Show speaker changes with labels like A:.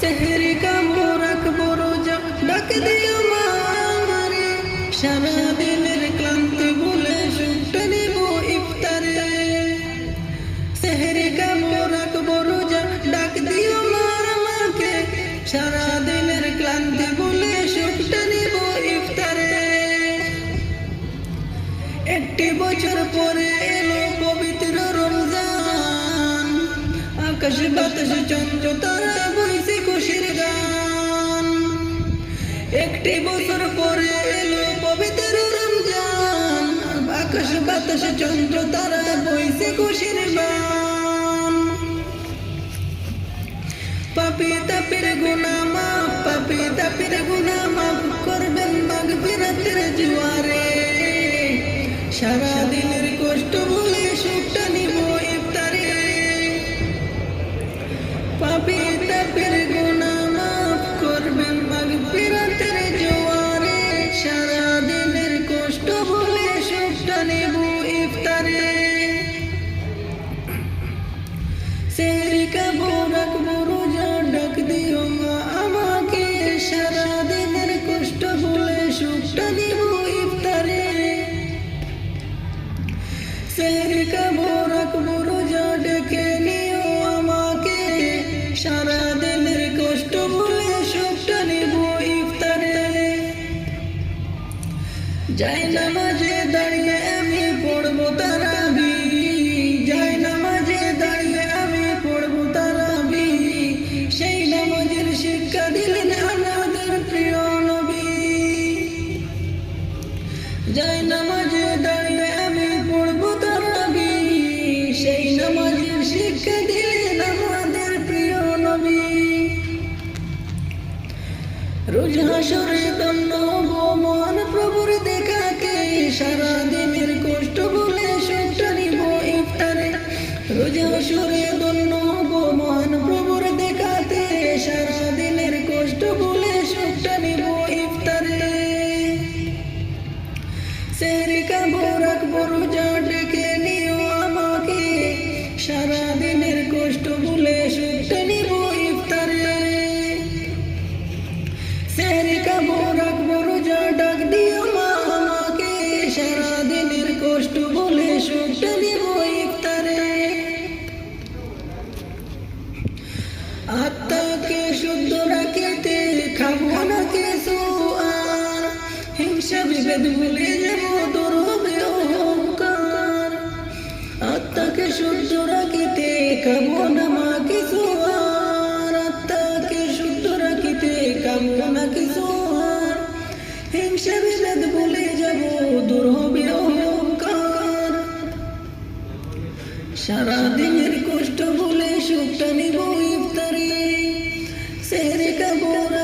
A: সেহরি কামো রাখব রোজা ডাক দিও মা আমারে সারা দিনের ক্লান্তি ভুলে সুখটা নিব ইফতারে সেহরি কামো রাখব রোজা ডাক দিও মা আমাকে সারা দিনের ক্লান্তি ভুলে সুখটা নিব ইফতারে একটি বছর পরে এলো পবিত্র রমজান আকাশ বাতাস চন্দ্র তারা একটি বছর পরে এলো পবিত্র রমজান। আকাশ বাতাস, চন্দ্র তারা, বইছে খুশির গান পাপি তাপির গুনা মাপ পাপি তাপির গুনা মাপ করবেন মাগ বিরাতের জুয়ারে। সারা নিও আমাকে। সারা দিনের কষ্ট ভুলে সুখটা নিব আমি পড়ব তারাবি। যাই নামাজে দাঁড়িয়ে আমি পড়ব তারাবি। সেই নামাজের শিক্ষা দিলেন আমাদের প্রিয় নবী। যাই রোজ হাসরে দণ্ড ভবন প্রভুর দেখাকে সারা দিনের কষ্ট বলে সুখটা নিব ইফতারে। রোজ হাসরে আত্মাকে শুদ্ধ রাখিতে খাব না কিছু হিংসা বিভেদ ভুলে যাব দূর হবে অহংকার। আত্মাকে শুদ্ধ রাখিতে খাব না মা কিছু আর। আত্মাকে শুদ্ধ রাখিতে খাব না কিছু হিংসা বিভেদ ভুলে যাব দূর হবে সারা দিনের কষ্ট বলে সুখটা নিব ইফতারি। সেরে কাবর